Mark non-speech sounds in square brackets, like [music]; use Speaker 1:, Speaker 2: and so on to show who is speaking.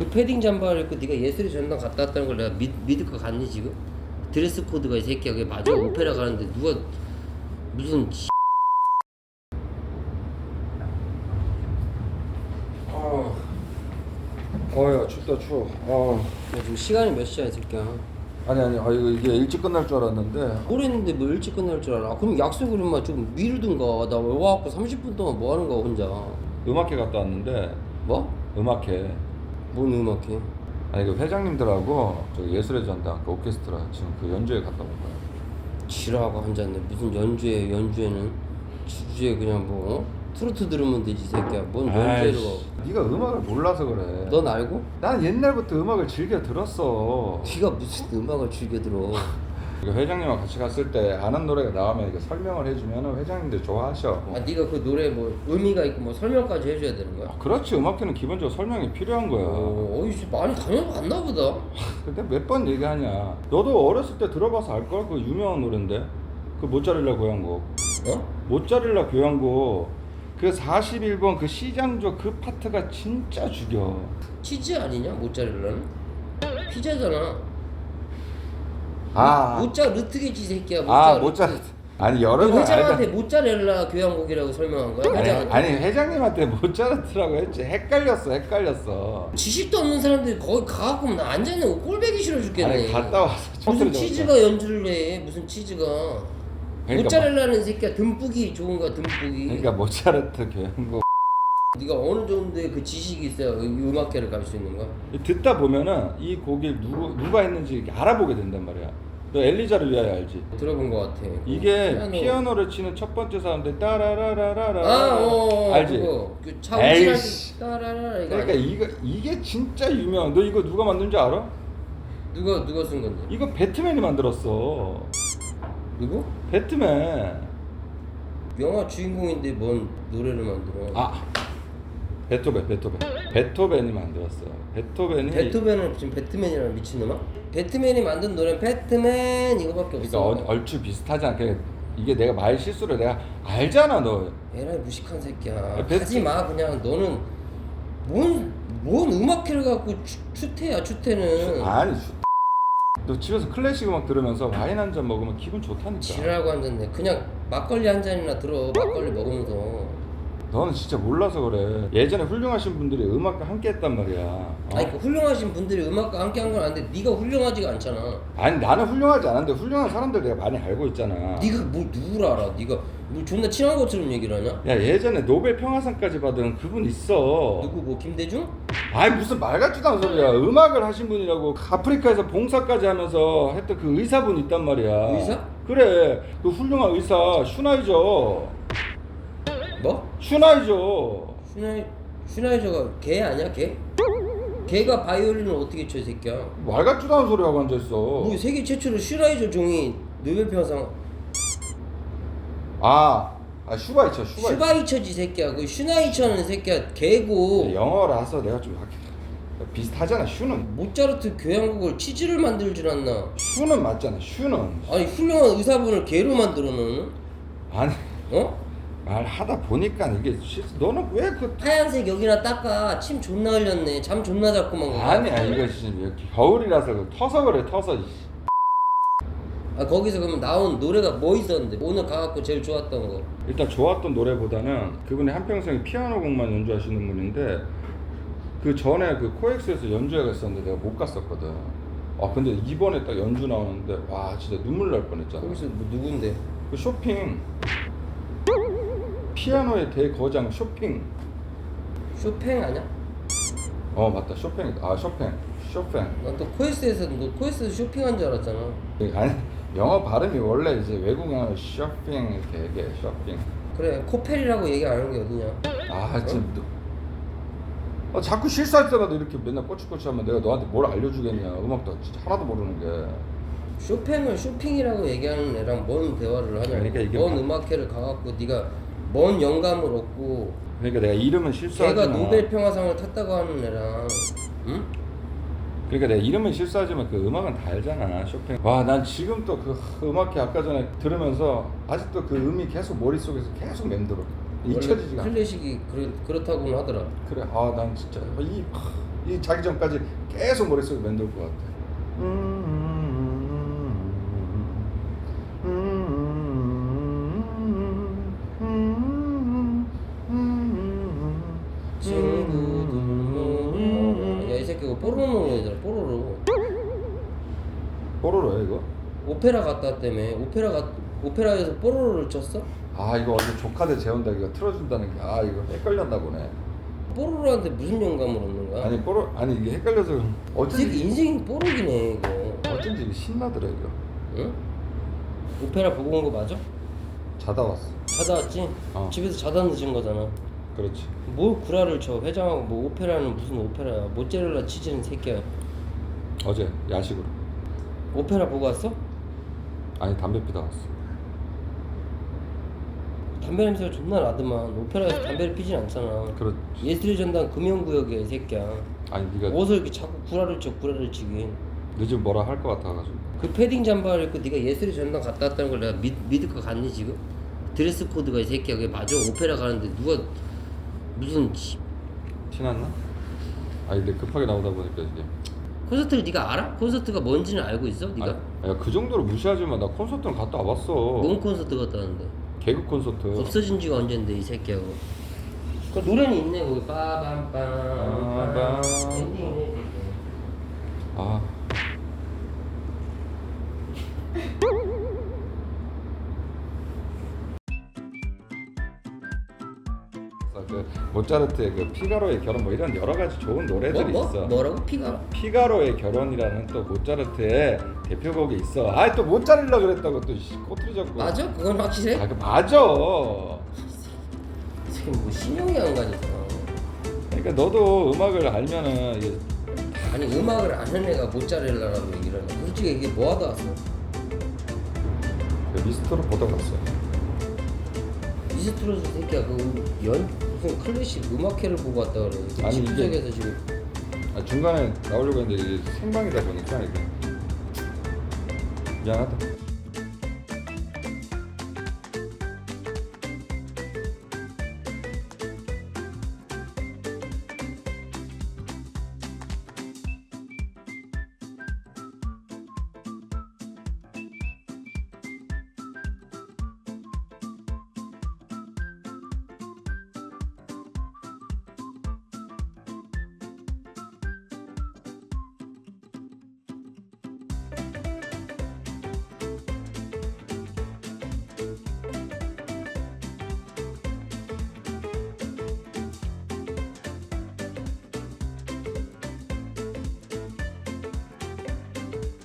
Speaker 1: 그 패딩 잠바를 입고 네가 예술의 전당 갔다 왔다는 걸 내가 믿, 믿을 것 같니 지금? 드레스 코드가 이 새끼야. 그게 맞아 오페라 가는데 누가 무슨 어,
Speaker 2: 어야 춥다 추워. 어.
Speaker 1: 야, 지금 시간이 몇 시야 이 새끼야?
Speaker 2: 아니 아니 아 이거 이게 일찍 끝날 줄 알았는데.
Speaker 1: 오랬는데 뭐 일찍 끝날 줄 알아. 그럼 약속을 인마 좀 미루든가. 나 와갖고 30분 동안 뭐 하는 거야 혼자?
Speaker 2: 음악회 갔다 왔는데.
Speaker 1: 뭐?
Speaker 2: 음악회
Speaker 1: 뭔 음악해
Speaker 2: 아니 그 회장님들하고 저 예술의 전당 그 오케스트라 지금 그 연주회 갔다 온 거야.
Speaker 1: 지랄하고 앉았네 무슨 연주회 연주회는 주주에 그냥 뭐 어? 트로트 들으면 되지 이 새끼야 뭔
Speaker 2: 아이씨,
Speaker 1: 가
Speaker 2: 네가 음악을 몰라서 그래.
Speaker 1: 넌 알고?
Speaker 2: 난 옛날부터 음악을 즐겨 들었어.
Speaker 1: 네가 무슨 음악을 즐겨 들어 [laughs]
Speaker 2: 회장님하고 같이 갔을 때 아는 노래가 나오면 이거 설명을 해주면 회장님들 좋아하셔.
Speaker 1: 아 네가 그 노래 뭐 의미가 있고 뭐 설명까지 해줘야 되는 거야?
Speaker 2: 그렇지 음악회는 기본적으로 설명이 필요한 거야.
Speaker 1: 어, 어이 씨, 많이 다녀봤나 보다
Speaker 2: 근데 몇 번 얘기하냐? 너도 어렸을 때 들어봐서 알 걸? 그 유명한 노래인데 그 모짜렐라 교향곡.
Speaker 1: 어?
Speaker 2: 모짜렐라 교향곡 그 41번 그 시장조 그 파트가 진짜 죽여.
Speaker 1: 치즈 아니냐 모짜렐라는? 피자잖아
Speaker 2: 아,
Speaker 1: 모짜 르트겠지 이 새끼야
Speaker 2: 아
Speaker 1: 모짜 르트.
Speaker 2: 모짜 아니 여러 그번
Speaker 1: 회장한테
Speaker 2: 알다.
Speaker 1: 모짜렐라 교향곡이라고 설명한 거야?
Speaker 2: 아니,
Speaker 1: 회장한테?
Speaker 2: 아니 회장님한테 모짜르트라고 했지 헷갈렸어 헷갈렸어.
Speaker 1: 지식도 없는 사람들이 거기 가갖고 나 앉아있는 거 꼴배기 싫어 죽겠네
Speaker 2: 아니 갔다 와서
Speaker 1: 무슨 치즈가 연주를 해 무슨 치즈가
Speaker 2: 그러니까
Speaker 1: 모짜렐라는 새끼야 듬뿍이 좋은 거야 듬뿍이
Speaker 2: 그러니까 모차르트 교향곡
Speaker 1: 네가 어느 정도의 그 지식이 있어야 이 음악회를 갈 수 있는 거야
Speaker 2: 듣다 보면은 이 곡이 누구 누가 했는지 이렇게 알아보게 된단 말이야. 너 엘리자를 위하여 알지?
Speaker 1: 들어본 거 같아
Speaker 2: 이게
Speaker 1: 피아노.
Speaker 2: 를 치는 첫 번째 사람인데 따라라라라라
Speaker 1: 아, 어, 어,
Speaker 2: 알지?
Speaker 1: 그거. 그 차우진할
Speaker 2: 에이씨.
Speaker 1: 때 따라라라 이거
Speaker 2: 그러니까
Speaker 1: 아니야?
Speaker 2: 이거 이게 진짜 유명. 너 이거 누가 만든 줄 알아?
Speaker 1: 누가 누가 쓴 건데?
Speaker 2: 이거 배트맨이 만들었어.
Speaker 1: 누구?
Speaker 2: 배트맨.
Speaker 1: 영화 주인공인데 뭔 노래를 만들어?
Speaker 2: 아 베토벤 베토벤 베토벤이 만들었어. 베토벤이
Speaker 1: 베토벤은 지금 배트맨이라는 미친놈아? 배트맨이 만든 노래는 배트맨 이거밖에
Speaker 2: 그러니까
Speaker 1: 없어.
Speaker 2: 어- 얼추 비슷하지 않게 이게 내가 말 실수를 내가 알잖아 너.
Speaker 1: 에라이 무식한 새끼야.
Speaker 2: 아, 베트-
Speaker 1: 하지 마 그냥 너는 뭔, 뭔 음악회를 갖고 추, 추태야 추태는.
Speaker 2: 아니 수- 너 집에서 클래식 음악 들으면서 와인 한 잔 먹으면 기분 좋다니까.
Speaker 1: 지랄하고 앉았네. 그냥 막걸리 한 잔이나 들어. 막걸리 먹으면서.
Speaker 2: 너는 진짜 몰라서 그래. 예전에 훌륭하신 분들이 음악과 함께 했단 말이야. 어?
Speaker 1: 아니 그 훌륭하신 분들이 음악과 함께 한 건 아는데 네가 훌륭하지가 않잖아.
Speaker 2: 아니 나는 훌륭하지 않은데 훌륭한 사람들 내가 많이 알고 있잖아.
Speaker 1: 네가 뭘 누구를 알아? 네가 뭐 존나 친한 것처럼 얘기를 하냐?
Speaker 2: 야 예전에 노벨 평화상까지 받은 그분 있어.
Speaker 1: 누구 뭐 김대중?
Speaker 2: 아니 무슨 말 같지도 않은 소리야. 음악을 하신 분이라고 아프리카에서 봉사까지 하면서 했던 그 의사분 있단 말이야.
Speaker 1: 의사?
Speaker 2: 그래. 그 훌륭한 의사 슈나이저.
Speaker 1: 뭐?
Speaker 2: 슈나이저.
Speaker 1: 슈나이 슈나이저가 개 아니야 개? 개가 바이올린을 어떻게 쳐 이 새끼야?
Speaker 2: 말 같지도 않은 소리 하고 앉아 있어.
Speaker 1: 뭐 세계 최초로 슈나이저 종이 노벨 평화상
Speaker 2: 아, 아 슈바이처 슈바이처.
Speaker 1: 슈바이처지 새끼야. 그 슈나이처는 새끼야 개고
Speaker 2: 영어라서 내가 좀 이렇게 비슷하잖아. 슈는
Speaker 1: 모차르트 교향곡을 치즈를 만들 줄 알나?
Speaker 2: 슈는 맞잖아. 슈는
Speaker 1: 아니 훌륭한 의사분을 개로 만들어 너는?
Speaker 2: 아니
Speaker 1: 어?
Speaker 2: 말하다 보니까 이게 실 너는 왜 그
Speaker 1: 하얀색 여기나 닦아 침 존나 흘렸네 잠 존나 잤구만 그거.
Speaker 2: 아니야 이거 이렇게 겨울이라서 그 터서 그래 터서 이씨.
Speaker 1: 아 거기서 그러면 나온 노래가 뭐 있었는데 오늘 가갖고 제일 좋았던 거
Speaker 2: 일단 좋았던 노래보다는 그분이 한평생에 피아노 곡만 연주하시는 분인데 그 전에 그 코엑스에서 연주회가 있었는데 내가 못 갔었거든. 아 근데 이번에 딱 연주 나오는데 와 진짜 눈물 날 뻔했잖아.
Speaker 1: 거기서 뭐 누군데?
Speaker 2: 그 쇼핑 피아노의 대거장 쇼핑.
Speaker 1: 쇼팽 아니야?
Speaker 2: 어 맞다. 쇼팽. 아 쇼팽. 쇼팽.
Speaker 1: 난 또 코에스에서 너 코에스에서 쇼핑한 줄 알았잖아.
Speaker 2: 아니 영어 발음이 원래 이제 외국 영어 쇼핑 이렇게 얘기해 쇼핑.
Speaker 1: 그래 코펠이라고 얘기 안 하는 게 어디냐?
Speaker 2: 아 진짜 너 아, 자꾸 실수할 때마다 이렇게 맨날 꼬치꼬치하면 내가 너한테 뭘 알려주겠냐. 음악도 진짜 하나도 모르는 게.
Speaker 1: 쇼팽을 쇼핑이라고 얘기하는 애랑 뭔 대화를 하냐.
Speaker 2: 그러니까 이게
Speaker 1: 뭔
Speaker 2: 막-
Speaker 1: 음악회를 가갖고 네가 뭔 영감을 얻고
Speaker 2: 그러니까 내가 이름은 실수하지
Speaker 1: 걔가
Speaker 2: 마.
Speaker 1: 노벨 평화상을 탔다고 하는 애랑 응?
Speaker 2: 그러니까 내가 이름은 실수하지만 그 음악은 다 알잖아 쇼팽. 와 난 지금 또 그 음악회 아까 전에 들으면서 아직도 그 음이 계속 머릿속에서 계속 맴돌아. 잊혀지지가 않아.
Speaker 1: 클래식이 그렇, 그렇다고는 하더라
Speaker 2: 그래 아 난 진짜 이, 이이 자기 전까지 계속 머릿속에 맴돌 것 같아.
Speaker 1: 친구
Speaker 2: 뽀로로야 이거?
Speaker 1: 오페라 갔다 왔다며 오페라 가 오페라에서 뽀로로를 쳤어?
Speaker 2: 아 이거 완전 조카들 재운다기가 틀어준다는 게 아 이거 헷갈렸나 보네.
Speaker 1: 뽀로로한테 무슨 영감을 얻는 거야?
Speaker 2: 아니 뽀로 아니 이게 헷갈려서
Speaker 1: 이 새끼
Speaker 2: 어쩐지
Speaker 1: 인생이 뽀록이네 이거
Speaker 2: 어쩐지 이게 신나더라 이거.
Speaker 1: 응? 오페라 보고 온 거 맞아?
Speaker 2: 자다 왔어.
Speaker 1: 자다 왔지?
Speaker 2: 어.
Speaker 1: 집에서 자다 늦은 거잖아
Speaker 2: 그렇지.
Speaker 1: 뭘 구라를 쳐 회장하고 뭐 오페라는 무슨 오페라야 모짜렐라 치즈는 새끼야
Speaker 2: 어제 야식으로.
Speaker 1: 오페라 보고 왔어?
Speaker 2: 아니 담배 피다 왔어.
Speaker 1: 담배 냄새가 존나 나더만 오페라에서 담배를 피진 않잖아
Speaker 2: 그렇지.
Speaker 1: 예술의 전당 금연구역이야 이 새끼야
Speaker 2: 아니 네가
Speaker 1: 어디서 이렇게 자꾸 구라를 쳐 구라를 치긴
Speaker 2: 늦으면 뭐라 할 것 같아가지고.
Speaker 1: 그 패딩 잠바를 입고 네가 예술의 전당 갔다 왔다는 걸 내가 믿, 믿을 것 같니 지금? 드레스 코드가 이 새끼야 그게 맞아 오페라 가는데 누가 무슨 씨,
Speaker 2: 티났나? 아니 근데 급하게 나오다 보니까 이게.
Speaker 1: 콘서트를 네가 알아? 콘서트가 뭔지는 알고 있어? 네가?
Speaker 2: 야 그 정도로 무시하지 마. 나 콘서트는 갔다 와봤어.
Speaker 1: 뭔 콘서트 갔다 왔는데?
Speaker 2: 개그 콘서트.
Speaker 1: 없어진 지가 언젠데 이 그거. 그 노래는 있네 거기 빠밤빰
Speaker 2: 빠밤.
Speaker 1: 엔딩이네 이게.
Speaker 2: 아. 그 모차르트의 그 피가로의 결혼 뭐 이런 여러 가지 좋은
Speaker 1: 뭐?
Speaker 2: 노래들이
Speaker 1: 뭐?
Speaker 2: 있어.
Speaker 1: 뭐라고? 피가?
Speaker 2: 피가로의 결혼이라는 또 모차르트의 대표곡이 있어. 아또 모짜렐라 그랬다고 또 씨, 꼬투리 잡고.
Speaker 1: 맞아? 그건 확실해?
Speaker 2: 아, 그 맞아.
Speaker 1: 이 새끼 뭐 신용이 안 가니까
Speaker 2: 그러니까 너도 음악을 알면은 이게
Speaker 1: 아니 음악을 아는 애가 모짜렐라라고 얘기를 하냐 솔직히 이게 뭐 하다 왔어?
Speaker 2: 그 미스터로 보다 갔어.
Speaker 1: 미스트로스 새끼야 그 연 무슨 클래식 음악회를 보고 왔다 그래
Speaker 2: 아니, 이게-
Speaker 1: 집구석에서 지금
Speaker 2: 아, 중간에 나오려고 했는데 이게 생방이다 보니까 이게 미안하다.